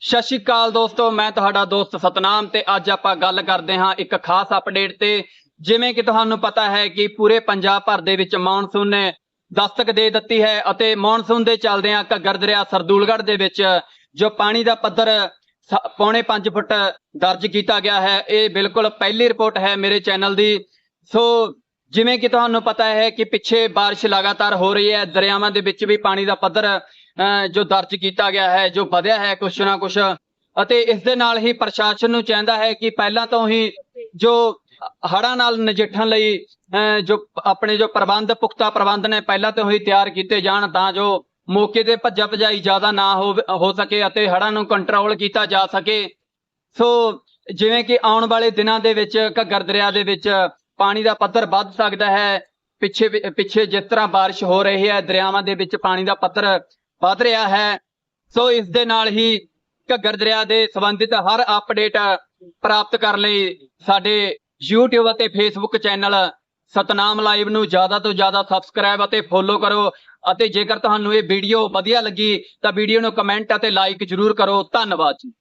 ਸਤਿ ਸ਼੍ਰੀ ਅਕਾਲ ਦੋਸਤੋ, ਮੈਂ ਤੁਹਾਡਾ ਦੋਸਤ ਸਤਨਾਮ ਤੇ ਅੱਜ ਆਪਾਂ ਗੱਲ ਕਰਦੇ ਹਾਂ ਇੱਕ ਖਾਸ ਅਪਡੇਟ ਤੇ। ਜਿਵੇਂ ਕਿ ਤੁਹਾਨੂੰ ਪਤਾ ਹੈ ਕਿ ਪੂਰੇ ਪੰਜਾਬ ਭਰ ਦੇ ਵਿੱਚ ਮੌਨਸੂਨ ਨੇ ਦਸਤਕ ਦੇ ਦਿੱਤੀ ਹੈ ਅਤੇ ਮੌਨਸੂਨ ਦੇ ਚੱਲਦਿਆਂ ਘੱਗਰ ਦਰਿਆ ਸਰਦੂਲਗੜ੍ਹ ਦੇ ਵਿੱਚ, ਜੋ ਪਾਣੀ ਦਾ ਪੱਧਰ ਸ- ਪੌਣੇ 5 ਫੁੱਟ ਦਰਜ ਕੀਤਾ ਗਿਆ ਹੈ। ਇਹ ਬਿਲਕੁਲ ਪਹਿਲੀ ਰਿਪੋਰਟ ਹੈ ਮੇਰੇ ਚੈਨਲ ਦੀ। ਸੋ ਜਿਵੇਂ ਕਿ ਤੁਹਾਨੂੰ ਪਤਾ ਹੈ ਕਿ ਪਿੱਛੇ ਬਾਰਿਸ਼ ਲਗਾਤਾਰ ਹੋ ਰਹੀ ਹੈ ਦਰਿਆਵਾਂ ਦੇ ਵਿੱਚ ਵੀ ਪਾਣੀ ਦਾ ਪੱਧਰ ਜੋ ਦਰਜ ਕੀਤਾ ਗਿਆ ਹੈ ਜੋ ਵਧਿਆ ਹੈ ਕੁਛ ਨਾ ਕੁਛ ਅਤੇ ਇਸ ਦੇ ਨਾਲ ਹੀ ਪ੍ਰਸ਼ਾਸਨ ਨੂੰ ਚਾਹੁੰਦਾ ਹੈ ਕਿ ਪਹਿਲਾਂ ਤੋਂ ਹੀ ਜੋ ਹੜ੍ਹਾਂ ਨਾਲ ਨਜਿੱਠਣ ਲਈ ਅਹ, ਜੋ ਆਪਣੇ ਜੋ ਪ੍ਰਬੰਧ ਪੁਖਤਾ ਪ੍ਰਬੰਧ ਨੇ ਪਹਿਲਾਂ ਤੋਂ ਹੀ ਤਿਆਰ ਕੀਤੇ ਜਾਣ ਤਾਂ ਜੋ ਮੌਕੇ ਤੇ ਭੱਜਾ ਭਜਾਈ ਜ਼ਿਆਦਾ ਨਾ ਹੋ ਹੋ ਸਕੇ ਅਤੇ ਹੜ੍ਹਾਂ ਨੂੰ ਕੰਟਰੋਲ ਕੀਤਾ ਜਾ ਸਕੇ। ਸੋ ਜਿਵੇਂ ਕਿ ਆਉਣ ਵਾਲੇ ਦਿਨਾਂ ਦੇ ਵਿੱਚ ਘੱਗਰ ਦਰਿਆ ਦੇ ਵਿੱਚ ਪਾਣੀ ਦਾ ਪੱਧਰ ਵੱਧ ਸਕਦਾ ਹੈ। ਪਿੱਛੇ ਪਿੱਛੇ ਜਿਸ ਤਰ੍ਹਾਂ ਬਾਰਿਸ਼ ਹੋ ਰਹੀ ਹੈ, ਦਰਿਆਵਾਂ ਦੇ ਵਿੱਚ ਪਾਣੀ ਦਾ ਪੱਧਰ ਵੱਧ ਰਿਹਾ ਹੈ। ਸੋ ਇਸ ਦੇ ਨਾਲ ਹੀ ਘੱਗਰ ਦਰਿਆ ਦੇ ਸੰਬੰਧਿਤ ਹਰ ਅਪਡੇਟ ਪ੍ਰਾਪਤ ਕਰਨ ਲਈ ਸਾਡੇ YouTube ਅਤੇ Facebook ਚੈਨਲ ਸਤਨਾਮ ਲਾਈਵ ਨੂੰ ਜ਼ਿਆਦਾ ਤੋਂ ਜ਼ਿਆਦਾ ਸਬਸਕ੍ਰਾਈਬ ਅਤੇ ਫੋਲੋ ਕਰੋ। ਅਤੇ ਜੇਕਰ ਤੁਹਾਨੂੰ ਇਹ ਵੀਡੀਓ ਵਧੀਆ ਲੱਗੀ, ਤਾਂ ਵੀਡੀਓ ਨੂੰ ਕਮੈਂਟ ਅਤੇ ਲਾਈਕ ਜ਼ਰੂਰ ਕਰੋ। ਧੰਨਵਾਦ ਜੀ।